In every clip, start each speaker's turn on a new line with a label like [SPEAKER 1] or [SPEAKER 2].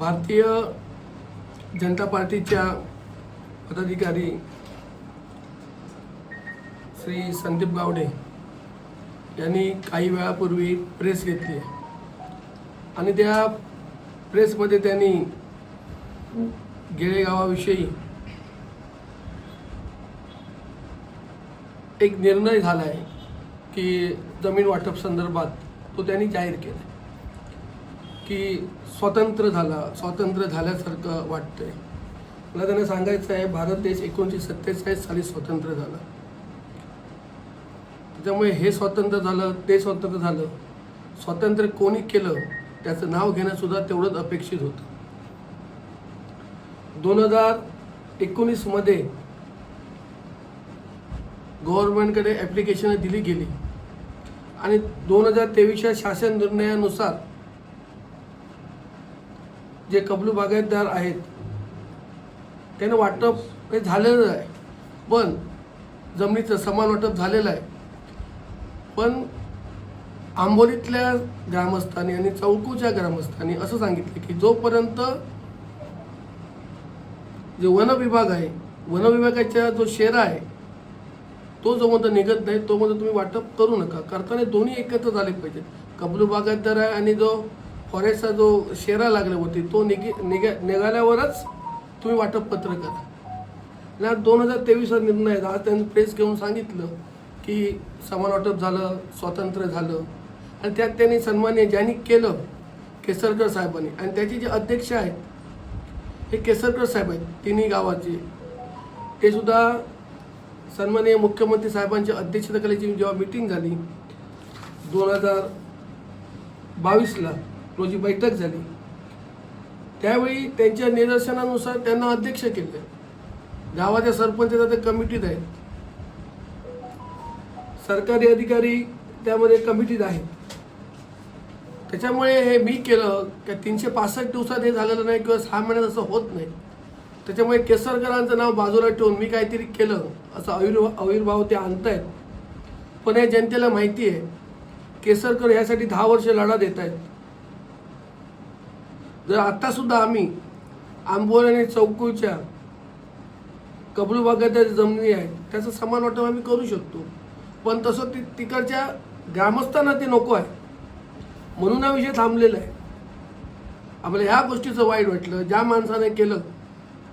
[SPEAKER 1] भारतीय जनता पार्टीच्या पदाधिकारी श्री संदीप गावडे यांनी काही वेळापूर्वी प्रेस घेतली. आणि त्या प्रेसमध्ये त्यांनी गेळेगावाविषयी एक निर्णय झाला आहे की जमीन वाटप संदर्भात तो त्यांनी जाहीर केला की स्वतंत्र झाला स्वातंत्र्य झाल्यासारखं वाटतंय. मला त्यांना सांगायचं आहे भारत देश एकोणीसशे सत्तेचाळीस साली स्वतंत्र झाला. त्याच्यामुळे हे स्वातंत्र्य झालं ते स्वातंत्र्य झालं. स्वातंत्र्य कोणी केलं त्याचं नाव घेणंसुद्धा तेवढंच अपेक्षित होतं. दोन हजार एकोणीसमध्ये गव्हर्नमेंटकडे ॲप्लिकेशन दिली गेली. आणि दोन हजार तेवीसच्या शासन निर्णयानुसार जे कबलू बागायतदार आहेत त्यानं वाटप हे झालेलं आहे. पण जमिनीचं समान वाटप झालेलं आहे. पण आंबोलीतल्या ग्रामस्थांनी आणि चौकूच्या ग्रामस्थांनी असं सांगितलं की जोपर्यंत जे वन विभाग आहे वनविभागाच्या जो शेरा आहे तो जोपर्यंत निघत नाही तोपर्यंत तुम्ही वाटप करू नका. करताना दोन्ही एकत्र झाले पाहिजेत. कबलू बागायतदार आहे आणि जो फॉरेस्टचा जो शेरा लागला होती तो निघी निघा निघाल्यावरच तुम्ही वाटप पत्र करा ना दोन हजार तेवीसचा निर्णय आज त्यांनी प्रेस घेऊन सांगितलं की समान वाटप झालं स्वातंत्र्य झालं. आणि त्यात त्यांनी सन्मान्य ज्यांनी केलं केसरकर साहेबांनी. आणि त्याचे जे अध्यक्ष आहेत हे केसरकर साहेब आहेत तिन्ही गावाचे. ते सुद्धा सन्माननीय मुख्यमंत्री साहेबांच्या अध्यक्षतेखालीची जेव्हा मिटिंग झाली दोन हजार बावीसला रोजी बैठक झाली. त्यावेळी त्यांच्या निदर्शनानुसार त्यांना अध्यक्ष केले. गावाच्या सरपंच ते कमिटीत आहेत. सरकारी अधिकारी त्यामध्ये कमिटीत आहेत. त्याच्यामुळे हे मी केलं की तीनशे पासष्ट दिवसात हे झालेलं नाही किंवा सहा महिन्यात असं होत नाही. त्याच्यामुळे केसरकरांचं नाव बाजूला ठेवून मी काहीतरी केलं असं आविर्भाव आविर्भाव ते आणतायत. पण या जनतेला माहिती आहे केसरकर यासाठी दहा वर्ष लढा देत आहेत जर आत्तासुद्धा आम्ही आंबोल आणि चौकूच्या कबलू भागात जमिनी आहेत त्याचं समान वाटप आम्ही करू शकतो. पण तसं ती तिकडच्या ग्रामस्थांना ते नको आहे. म्हणून हा विषय थांबलेला आहे. आपल्याला ह्या गोष्टीचं वाईट वाटलं. ज्या माणसाने केलं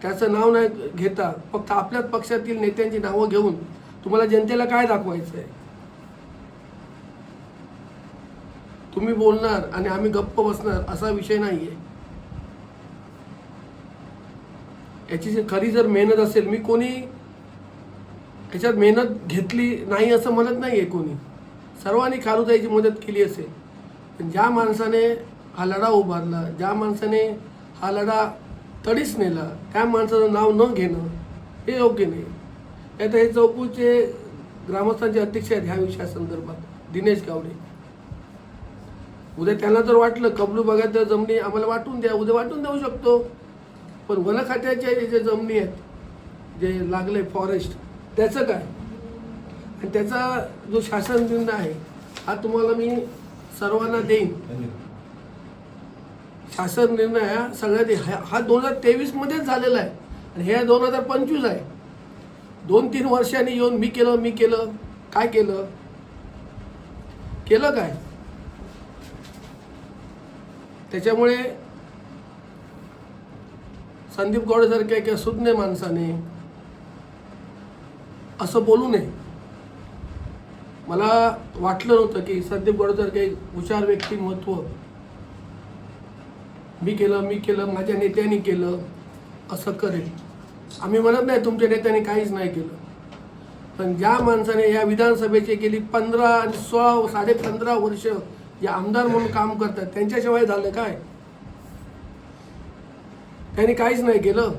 [SPEAKER 1] त्याचं नाव नाही घेता फक्त आपल्याच पक्षातील नेत्यांची नावं घेऊन तुम्हाला जनतेला काय दाखवायचं आहे तुम्ही बोलणार आणि आम्ही गप्प बसणार असा विषय नाही आहे याची जी खरी जर मेहनत असेल मी कोणी याच्यात मेहनत घेतली नाही असं म्हणत नाही आहे कोणी. सर्वांनी खालूताईची मदत केली असेल. पण ज्या माणसाने हा लढा उभारला ज्या माणसाने हा लढा तडीच नेला त्या माणसाचं नाव न घेणं हे योग्य नाही. त्यात हे चौकूचे ग्रामस्थांचे अध्यक्ष आहेत ह्या विषयासंदर्भात दिनेश गावडे. उद्या त्यांना जर वाटलं कबलू बघा तर जमिनी आम्हाला वाटून द्या. उद्या वाटून देऊ शकतो. पण वन खात्याच्या जे जमिनी आहेत जे लागले फॉरेस्ट त्याचं काय? आणि त्याचा जो शासन निर्णय आहे हा तुम्हाला मी सर्वांना देईन. शासन निर्णय हा सगळ्यात हा- हा दोन हजार तेवीसमध्येच झालेला आहे. आणि हे दोन हजार पंचवीस आहे. दोन तीन वर्षांनी येऊन मी केलं मी केलं काय केलं? केलं काय? त्याच्यामुळे संदीप गौडेसारख्या किंवा सुज्ञ माणसाने असं बोलू नये. मला वाटलं नव्हतं की संदीप गौडेसारखे एक हुशार व्यक्तिमत्व मी केलं मी केलं माझ्या नेत्यांनी केलं असं करेल आम्ही म्हणत नाही तुमच्या नेत्यांनी काहीच नाही केलं. पण ज्या माणसाने या विधानसभेचे गेली पंधरा आणि सोळा साडे पंधरा वर्ष जे आमदार म्हणून काम करतात त्यांच्याशिवाय झालं काय? त्यांनी काहीच नाही केलं.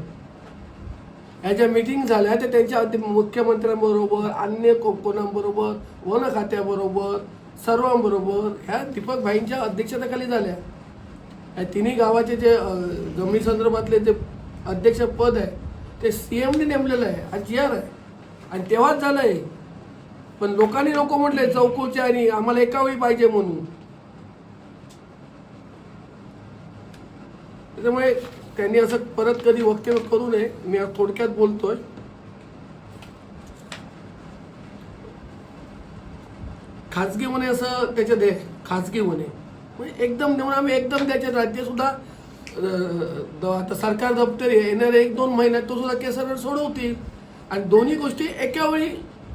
[SPEAKER 1] ह्या ज्या मिटिंग झाल्या त्या त्यांच्या मुख्यमंत्र्यांबरोबर अन्य को कोणाबरोबर वन खात्याबरोबर सर्वांबरोबर ह्या दीपक भाईंच्या अध्यक्षतेखाली झाल्या. या तिन्ही गावाचे जे जमिनी संदर्भातले जे अध्यक्ष पद आहे ते सी एमने नेमलेलं आहे हा जी आर आहे. आणि तेव्हाच झालं आहे पण लोकांनी नको म्हटले चौकोचे आणि आम्हाला एका वेळी पाहिजे म्हणून. त्याच्यामुळे त्यांनी असं परत कधी वक्तव्य करू नये. मी आज थोडक्यात बोलतोय. खाजगी म्हणे असं त्याचे दे खाजगी म्हणे. म्हणजे एकदम नेऊन आम्ही एकदम त्याच्यात राज्य सुद्धा आता सरकार दप्तर येणाऱ्या एक दोन महिन्यात तो सुद्धा केसर सोडवतील. आणि दोन्ही गोष्टी एकावेळी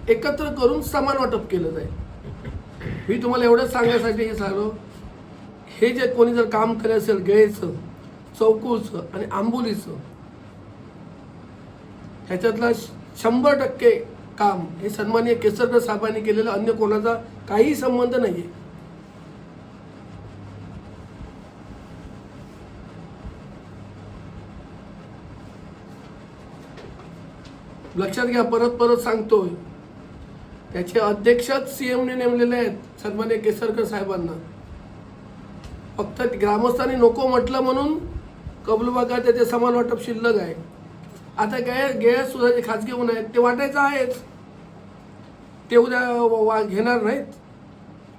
[SPEAKER 1] एकत्र करून समान वाटप केलं जाईल. मी तुम्हाला एवढंच सांगण्यासाठी हे सांगलो हे जे कोणी जर काम केलं असेल गेळेचं चौकूचं आणि आंबोलीचं. ह्याच्यातला शंभर टक्के काम हे सन्मान्य केसरकर साहेबांनी केलेलं अन्य कोणाचा काही संबंध नाही आहे लक्षात घ्या परत परत सांगतोय. त्याचे अध्यक्षच सीएमने नेमलेले आहेत सन्मान्य केसरकर साहेबांना. फक्त ग्रामस्थांनी नको म्हटलं म्हणून कबलूबागा त्याचे समान वाटप शिल्लक आहे. आता गॅ गॅस सुद्धा जे खाजगी होऊन आहेत ते वाटायचं आहेच. ते उद्या वा- वा- घेणार नाहीत.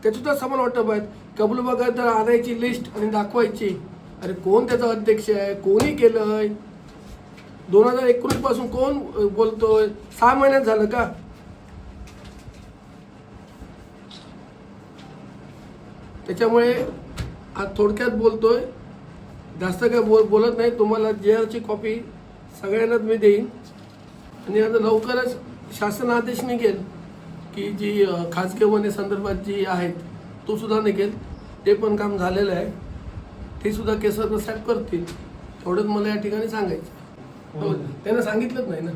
[SPEAKER 1] ते समान वाटप आहेत. कबलूबागा तर आणायची लिस्ट आणि दाखवायची. अरे कोण त्याचा अध्यक्ष आहे? कोणी केलंय? दोन हजार एकोणीसपासून कोण बोलतोय? सहा महिन्यात झालं का? त्याच्यामुळे आज थोडक्यात बोलतोय. जास्त काय बोल बोलत नाही. तुम्हाला जे आरची कॉपी सगळ्यांनाच मी देईन. आणि आता लवकरच शासन आदेश निघेल की जी खाजगी वने संदर्भात जी आहेत तो सुद्धा निघेल. ते पण काम झालेलं आहे. ते सुद्धा केसरकर साहेब करतील. एवढंच मला या ठिकाणी सांगायचं हो, त्यांना सांगितलंच नाही ना.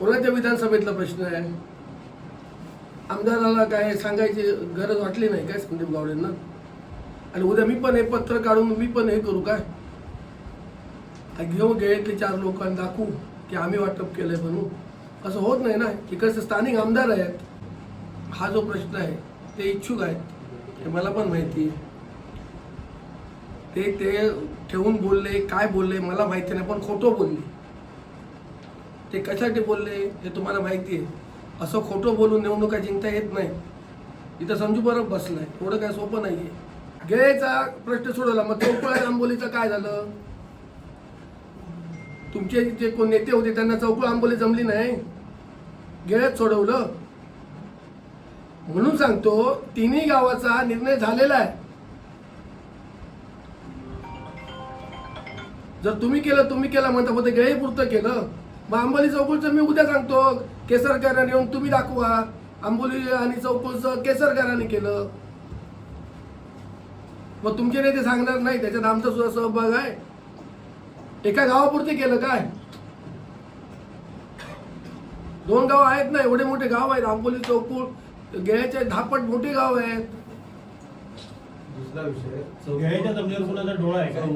[SPEAKER 1] कोणाच्या विधानसभेतला प्रश्न आहे? आमदाराला काय सांगायची गरज वाटली नाही काय संदीप गावडेंना? आणि उद्या मी पण हे पत्र काढून मी पण हे करू काय? घेऊ घेऊन गेले चार लोकांना दाखवू की आम्ही वाटप केलंय म्हणून. असं होत नाही ना. इकडचे स्थानिक आमदार आहेत. हा जो प्रश्न आहे ते इच्छुक आहेत. हे मला पण माहिती आहे. ते ते ठेवून बोलले काय बोलले मला माहिती नाही पण खोटं बोलले. ते कशासाठी बोलले हे तुम्हाला माहिती आहे. असं खोटं बोलून निवडणुका जिंकता येत नाही. इथं संजू बरं बसलाय. एवढं काय सोपं नाहीये. गेळेचा प्रश्न सोडवला. मग चौकुळा आंबोलीचं काय झालं? तुमचे जे कोण नेते होते त्यांना चौकळ आंबोली जमली नाही. गेळ्यात सोडवलं. म्हणून सांगतो तिन्ही गावाचा निर्णय झालेला आहे. जर तुम्ही केलं तुम्ही केलं म्हणता फक्त गेळे पुरतं केलं. मग आंबोली चौकुलचं मी उद्या सांगतो. केसरकरांनी येऊन तुम्ही दाखवा. आंबोली आणि चौकुलचं केसरकरांनी केलं. मग तुमचे नेते सांगणार नाही त्याच्यात आमचा सुद्धा सहभाग आहे. एका गावापुरते केलं काय? दोन गाव आहेत ना एवढे मोठे गाव आहेत आंबोली चौकुल गेळ्याचे दहापट मोठे गाव आहेत.
[SPEAKER 2] दुसरा विषय
[SPEAKER 3] घ्यायच्या जमिनीवर कुणाचा डोळा आहे का?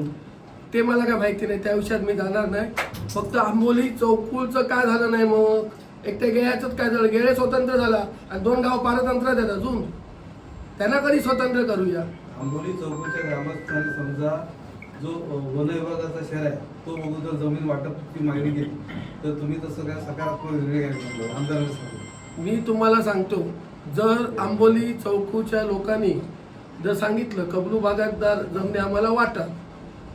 [SPEAKER 1] ते मला काय माहिती नाही त्या विषयात मी जाणार नाही. फक्त आंबोली चौकुलचं काय झालं नाही मग? एक ते गेळ्याचंच काय झालं? गेळे स्वतंत्र झाला आणि दोन गाव पारतंत्र आहेत अजून. त्यांना कधी स्वतंत्र करूया?
[SPEAKER 2] आंबोली चौकच्या ग्रामस्थांनी समजा जो वन विभागाचा शहर आहे तो अगोदर जर जमीन वाटपची मागणी केली तर तुम्ही तसं काय सकारात्मक निर्णय घ्यायला सांगतो आमदारांना
[SPEAKER 1] मी तुम्हाला सांगतो जर आंबोली चौकूच्या लोकांनी जर सांगितलं कबलू बागायतदार जमणे आम्हाला वाटा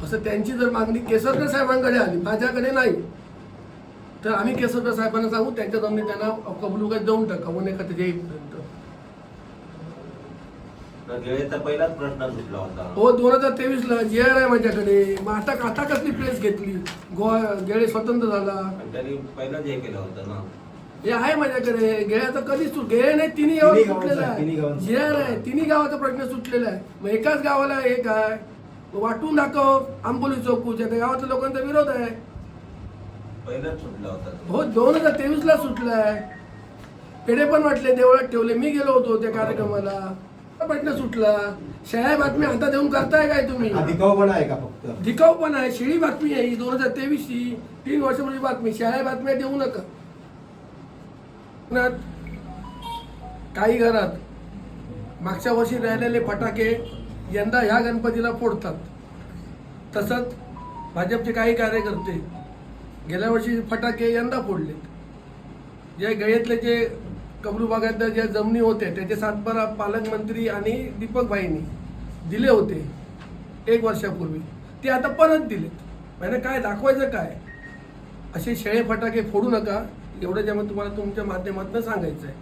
[SPEAKER 1] असं त्यांची जर मागणी केसरकर साहेबांकडे आली माझ्याकडे नाही तर आम्ही केसरकर साहेबांना सांगू त्यांच्या जमिनी त्यांना कबलू काय देऊन टाका वन एका त्याच्या येईपर्यंत
[SPEAKER 4] गेळेचा पहिलाच प्रश्न सुटला होता.
[SPEAKER 1] हो दोन हजार तेवीस ला जी आर आहे माझ्याकडे. मग आता आता कसली प्लेस घेतली. गोवा गेळे स्वतंत्र झाला.
[SPEAKER 4] आणि त्यांनी पहिलाच हे केलं होतं ना.
[SPEAKER 1] हे आहे माझ्याकडे. गेळ्याचं कधीच सुट गेळे नाही तिन्ही गावात
[SPEAKER 5] तिन्ही
[SPEAKER 1] सुटलेलं
[SPEAKER 5] तिन्ही
[SPEAKER 1] आहे
[SPEAKER 5] गावांचा.
[SPEAKER 1] जे आहे. तिन्ही गावाचा प्रश्न सुटलेला आहे. मग एकाच गावाला एक आहे मग वाटून दाखव आंबोली चौकूच्या त्या गावातल्या लोकांचा विरोध आहे.
[SPEAKER 4] पहिलाच सुटला होता. तो.
[SPEAKER 1] हो दोन हजार तेवीस ला सुटलाय पेढे पण वाटले देवळात ठेवले. मी गेलो होतो त्या कार्यक्रमाला. प्रश्न सुटला? शाळा बातमी आता देऊन करताय काय तुम्ही?
[SPEAKER 5] अधिकावपणा आहे का फक्त?
[SPEAKER 1] दिखाऊ पण आहे. शिळी बातमी आहे. ही दोन हजार तेवीस ची तीन वर्षापूर्वी बातमी. शाळा बातम्या देऊ नका. पुण्यात काही घरात मागच्या वर्षी राहिलेले फटाके यंदा ह्या गणपतीला फोडतात. तसंच भाजपचे काही कार्यकर्ते गेल्या वर्षी फटाके यंदा फोडलेत. जे गळ्यातले जे कबरू भागातल्या ज्या जमिनी होत्या त्याचे सातबारा पालकमंत्री आणि दीपक भाईंनी दिले होते एक वर्षापूर्वी. ते आता परत दिलेत. म्हणजे काय दाखवायचं काय? असे शेळे फटाके फोडू नका. एवढं ज्यामुळे तुम्हाला तुमच्या माध्यमातून सांगायचं आहे